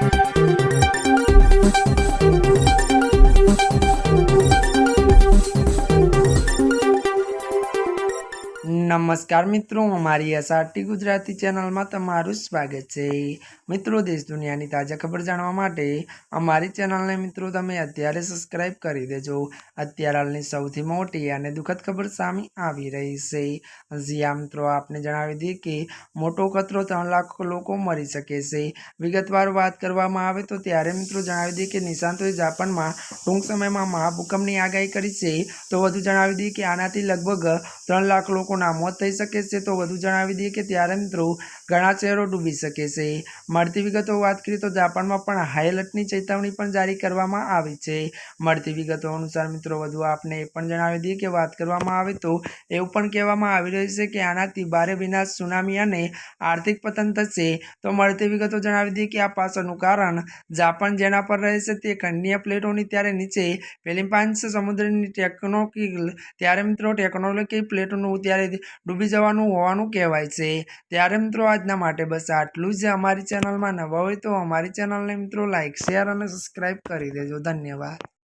Thank you. નમસ્કાર મિત્રો અમારી એસઆરટી ગુજરાતી ચેનલમાં તમારું સ્વાગત છે. મિત્રો, દેશ દુનિયાની તાજા ખબર જાણવા માટે અમારી ચેનલને મિત્રો તમે અત્યારે સબસ્ક્રાઇબ કરી દેજો. અત્યારે હાલની સૌથી મોટી અને દુઃખદ ખબર સામે આવી રહી છે. જ્યાં મિત્રો, આપને જણાવી દઈએ કે મોટો ખતરો ત્રણ લાખ લોકો મરી શકે છે. વિગતવાર વાત કરવામાં આવે તો ત્યારે મિત્રો જણાવી દઈએ કે નિશાંતોએ જાપાનમાં ટૂંક સમયમાં મહાભૂકંપની આગાહી કરી છે. તો વધુ જણાવી દઈએ કે આનાથી લગભગ ત્રણ લાખ લોકોના મોત થઈ શકે છે, તો વધુ જણાવી દઈએ કે ત્યારે મિત્રો ઘણા શહેરો ડૂબી શકે છે. મળતી વિગતો વાત કરીએ તો જાપાનમાં પણ હાઈ એલર્ટની ચેતવણી પણ જારી કરવામાં આવી છે. મળતી વિગતો અનુસાર મિત્રો વધુ આપને એ પણ જણાવી દઈએ કે વાત કરવામાં આવે તો એવું પણ કહેવામાં આવી રહ્યું છે કે આનાથી ભારે વિનાશ, સુનામી અને આર્થિક પતન થશે. તો મળતી વિગતો જણાવી દઈએ કે આ પાછળનું કારણ જાપાન જેના પર રહે છે તે ખંડીય પ્લેટોની ત્યારે નીચે ફિલિપાઇન્સ સમુદ્રની ટેકનોકિલ, ત્યારે મિત્રો ટેકનોલોજી પ્લેટોનું ત્યારે ડૂબી જવાનું હોવાનું કહેવાય છે. ત્યારે મિત્રો આજના માટે બસ આટલું જ. અમારી ચેનલમાં નવા હોય તો અમારી ચેનલને મિત્રો લાઇક શેર અને સબસ્ક્રાઈબ કરી દેજો. ધન્યવાદ.